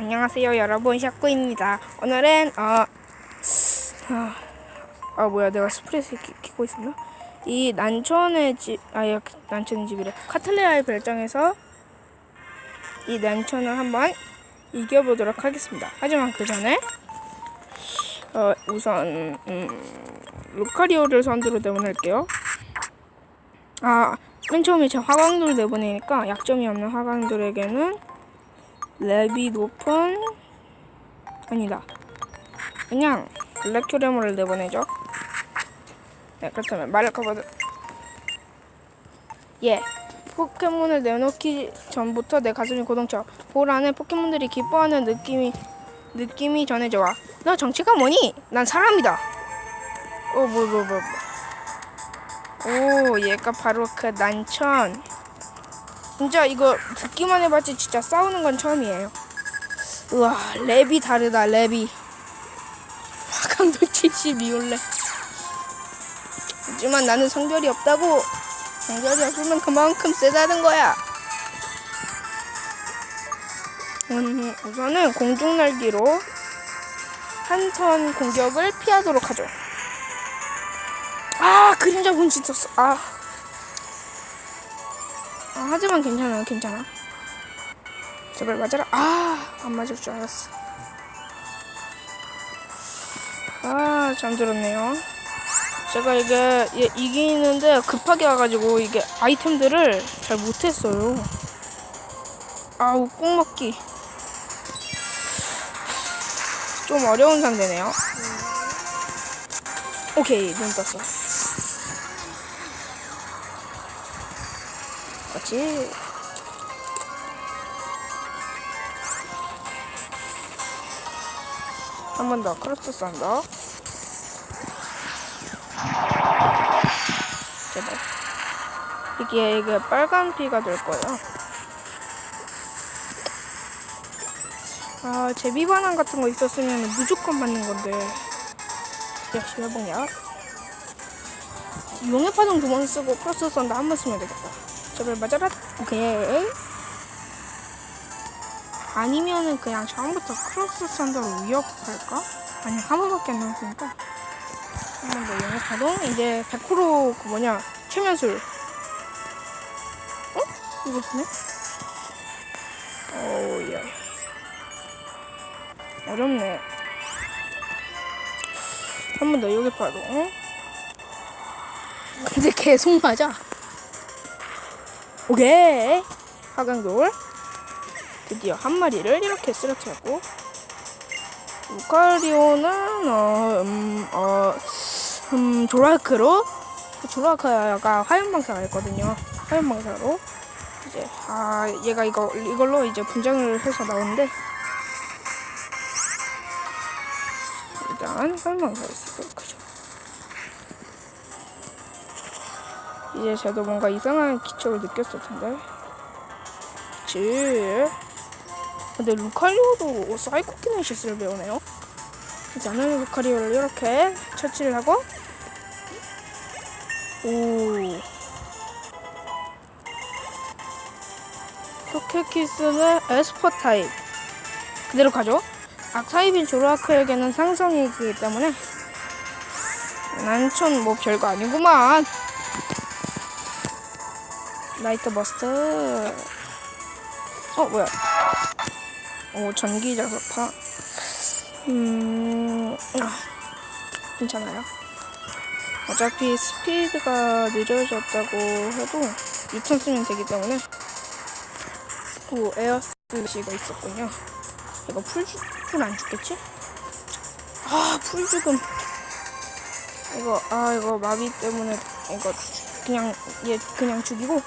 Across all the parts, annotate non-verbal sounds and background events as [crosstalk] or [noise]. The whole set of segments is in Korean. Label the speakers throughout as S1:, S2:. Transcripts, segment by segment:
S1: 안녕하세요 여러분. 샤꾸입니다. 오늘은 어... 아, 아 뭐야. 내가 스프레스 키, 키고 있었나? 이 난천의 집 아야 난천의 집이래. 카틀레아의 별장에서 이 난천을 한번 이겨보도록 하겠습니다. 하지만 그 전에 어 우선 음, 루카리오를 선두로 내보낼게요. 아맨 처음에 제 화강돌 내보내니까 약점이 없는 화강돌에게는 랩이 높은 아니다. 그냥 블랙큐레모를 내보내죠. 네 그렇다면 마르카버드 예. 포켓몬을 내놓기 전부터 내 가슴이 고동쳐 볼 안에 포켓몬들이 기뻐하는 느낌이 느낌이 전해져 와 너 정체가 뭐니? 난 사람이다. 오 뭐 뭐 뭐. 오 얘가 바로 그 난천 진짜 이거 듣기만 해봤지 진짜 싸우는 건 처음이에요. 우와 랩이 다르다 랩이. 화강도 [laughs] 72올래. 하지만 나는 성별이 없다고. 성별이 없으면 그만큼 세다는 거야. 음, 우선은 공중날기로 한선 공격을 피하도록 하죠. 아 그림자 분신 썼어. 아. 아, 하지만 괜찮아, 괜찮아. 제발 맞아라. 아, 안 맞을 줄 알았어. 아, 잠들었네요. 제가 이게 얘 이기는데 급하게 와가지고 이게 아이템들을 잘 못했어요. 아우, 꼭 먹기. 좀 어려운 상대네요. 오케이, 눈 떴어. 그렇지. 한 번 더 크로스 썬더. 제발. 이게 이게 빨간 피가 될 거예요. 아, 제비 반환 같은 거 있었으면 무조건 맞는 건데. 역시 회복약. 용의 파동 두 번 쓰고 크로스 썬더 한 번 쓰면 되겠다. 제발 맞아라. 오케이. 아니면은 그냥 처음부터 크로스 썬더로 위협할까? 아니 한 번밖에 안 남았으니까 한 번 더 영어 파동 이제 100%그 뭐냐 최면술 어? 이거 쓰네? 오우야 어렵네 한 번 더 여기 파동 근데 계속 맞아 오케이. 하강돌. 드디어 한 마리를 이렇게 쓰러뜨렸고. 루카리오는 어, 음, 어, 음, 조라크로. 조라크가 화염방사가 있거든요. 화염방사로. 이제 아 얘가 이거 이걸로 이제 분장을 해서 나오는데. 일단 화염방사를 쓰도 이제 저도 뭔가 이상한 기척을 느꼈을 텐데. 그치? 근데 루카리오도 사이코키네시스를 배우네요. 저는 루카리오를 이렇게 처치를 하고. 오. 토케키스는 에스퍼 타입. 그대로 가죠. 악 타입인 조라크에게는 상성이기 때문에. 난촌 뭐 별거 아니구만. 나이트 버스트. 어 뭐야? 오 전기 자석파. 음 아, 괜찮아요. 어차피 스피드가 느려졌다고 해도 유턴 쓰면 되기 때문에. 오 에어스시가 있었군요. 이거 풀 풀안 죽겠지? 아 풀 죽음. 이거 아 이거 마비 때문에 이거 그냥 얘 그냥 죽이고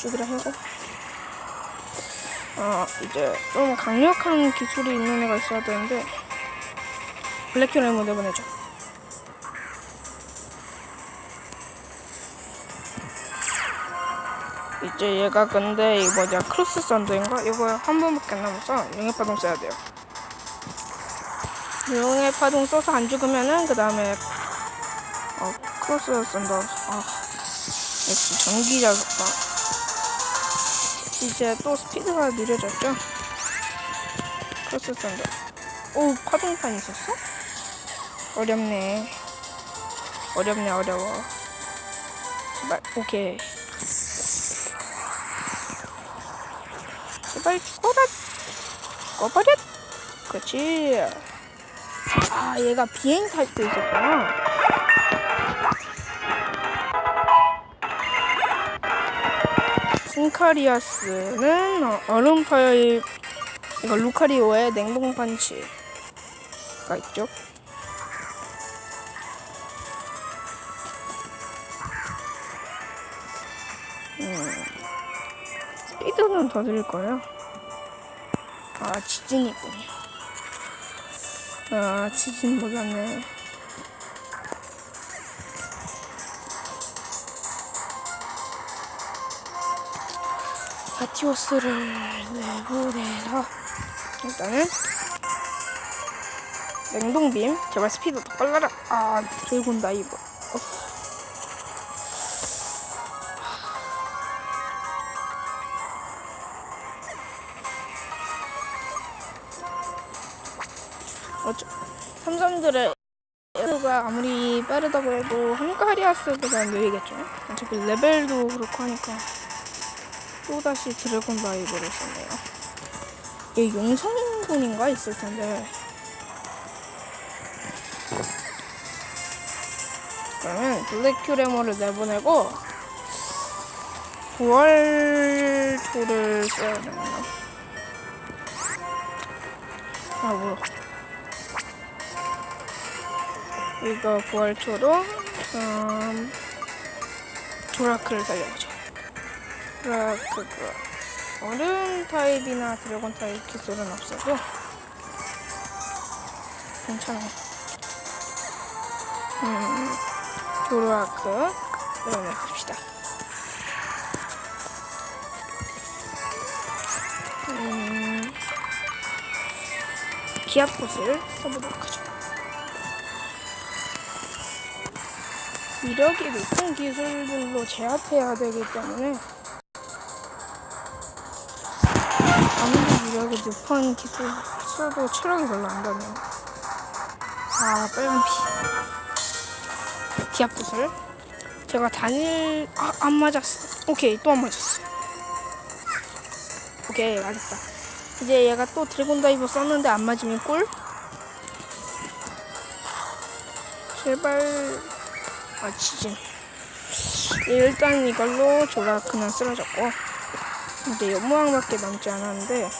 S1: 죽이라 하고. 아 이제 좀 강력한 기술이 있는 애가 있어야 되는데 블랙큐레모 내보내죠. 이제 얘가 근데 이 뭐냐 크로스 썬더인가? 이거 한 번밖에 안 남아서 용의 파동 써야 돼요. 용의 파동 써서 안 죽으면은 그 다음에 어 크로스 썬더 아 역시 전기 자석다 이제 또 스피드가 느려졌죠. 썬더. 오, 파동판 있었어? 어렵네. 어렵네, 어려워. 제발, 오케이. 제발 죽어라. 죽어버려. 그렇지. 아, 얘가 비행 탈도 있었구나. 신카리아스는 어, 얼음 파열 이거 루카리오의 냉동 펀치가 있죠. 음, 스피드는 더 드릴 거예요. 아 지진이군요. 아 지진 몰랐네. 바티오스를 내보내서 일단은 냉동빔. 제발 스피드 더 빨라라. 아 드래곤 다이버 어. 어쩌 삼삼들의 가 아무리 빠르다고 해도 한카리아스보다 느리겠죠? 어차피 레벨도 그렇고 하니까 또다시 드래곤 다이버를 썼네요 얘 용성군인가 있을 텐데 그러면 블랙큐레머를 내보내고 부활초를 써야 되나? 아 뭐야? 이거 부활초로 음, 조라크를 살려보죠. 조라크 그 얼음 타입이나 드래곤 타입 기술은 없어도 괜찮아요. 음, 조라크 이러면 봅시다. 음, 기압꽃을 써보도록 하죠. 위력이 높은 기술들로 제압해야 되기 때문에 위력이 높은 기술 써도 체력이 별로 안 가네요. 아 빨간 피. 기압 구슬. 제가 단일 아, 안 맞았어. 오케이 또 안 맞았어. 오케이 맞았다. 이제 얘가 또 드래곤 다이버 썼는데 안 맞으면 꿀. 제발 아 지진. 일단 이걸로 조라크는 쓰러졌고 이제 연무왕밖에 남지 않았는데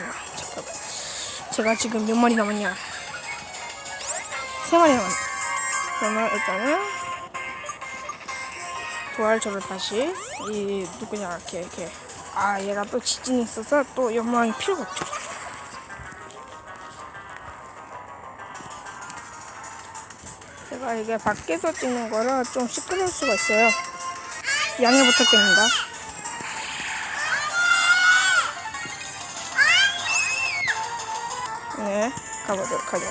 S1: 잠깐만 잠깐만. 제가 지금 몇 마리 남았냐? 세 마리 남았네. 그러면 일단은 부활초를 다시 이 누구냐 이렇게 이렇게. 아 얘가 또 지진이 있어서 또 연무왕이 필요가 없죠. 제가 이게 밖에서 찍는 거라 좀 시끄러울 수가 있어요. 양해 부탁드립니다. 가보도록 하죠.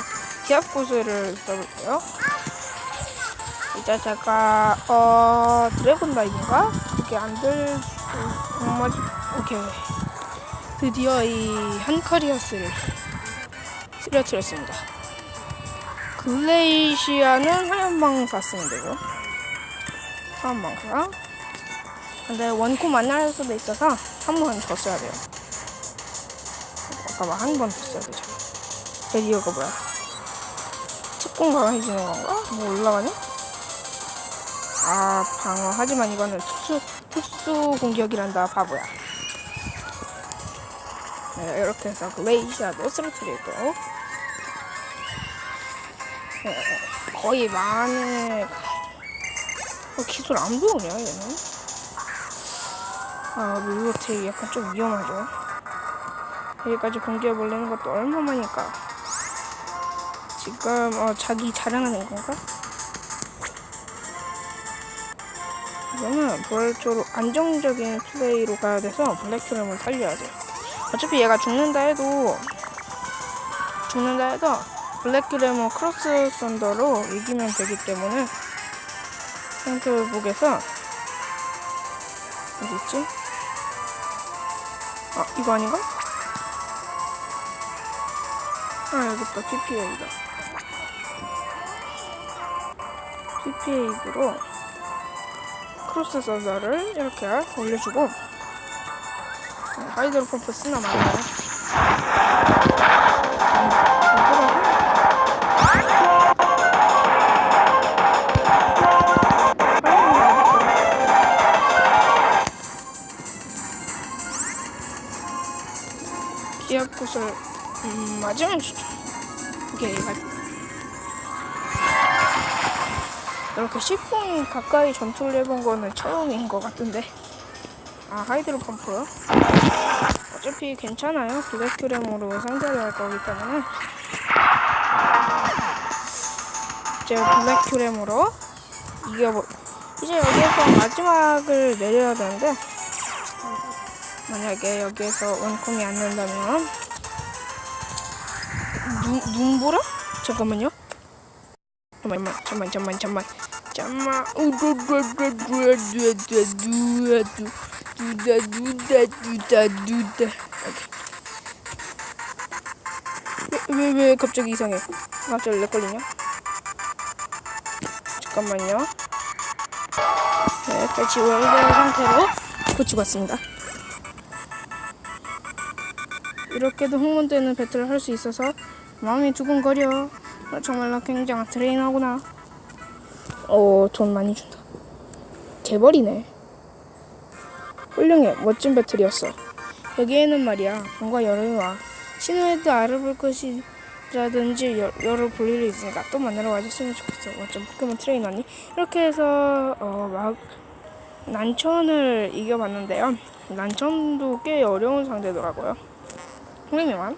S1: 기압 구슬을 써볼게요. 이제 제가 어 드래곤 다이인가 그게 안될 정말 오케이 드디어 이 한카리아스를 쓰러뜨렸습니다. 글레이시아는 하얀방사 쓰면 되고 하얀방사 근데 원코 만날 수도 있어서 한 번 더 써야 돼요. 잠깐만 한번 더 써야 되죠. 베리어가 뭐야? 특공 강해지는 건가? 뭐 올라가냐? 아 방어 하지만 이거는 특수 특수 공격이란다 바보야. 네, 이렇게 해서 글레이시아도 쓰러뜨리고 네, 거의 만에 어, 기술 안 배우냐 얘는? 아, 룰로텍이 약간 좀 위험하죠. 여기까지 공개해보려는 것도 얼마만이니까. 지금, 어, 자기 자랑하는 건가? 이거는 부활적으로 안정적인 플레이로 가야 돼서 블랙트럼을 살려야 돼요. 어차피 얘가 죽는다 해도, 죽는다 해도, 블랙트레머 크로스 썬더로 이기면 되기 때문에, 샘플북에서, 어디 있지? 아 이거 아닌가? 아 여기 있다 PPA다 PPA로 크로스 서버를 이렇게 올려주고 어, 하이드로 펌프 쓰나 말아요 기압 구슬 음, 맞으면 좋죠. 오케이, 맞. 이렇게 10분 가까이 전투를 해본 거는 처음인 것 같은데. 아, 하이드로 펌프. 어차피 괜찮아요. 블랙큐렘으로 상대를 할 거기 때문에. 제가 블랙큐렘으로 이겨보, 이제 여기에서 마지막을 내려야 되는데, 만약에 여기에서 원콤이 안 된다면, 눈, 눈보라? 잠깐만요. 잠만 잠만 잠만 잠만. 잠만. 두다 두다 두다 두다 왜왜 왜 갑자기 이상해? 갑자기 렉 걸리냐? 잠깐만요. 네 같이 원래 상태로 고치고 왔습니다. 이렇게도 흥분되는 배틀을 할 수 있어서 마음이 두근거려. 나 정말 나 굉장한 트레이너구나. 어, 돈 많이 준다. 개벌이네. 훌륭해. 멋진 배틀이었어. 여기에는 말이야. 뭔가 여름이 와. 신호에도 알아볼 것이라든지 여, 여러 볼 일이 있으니까 또 만나러 와줬으면 좋겠어. 멋진 포켓몬 트레이너니. 이렇게 해서 어, 막 난천을 이겨봤는데요. 난천도 꽤 어려운 상대더라고요. 형님이만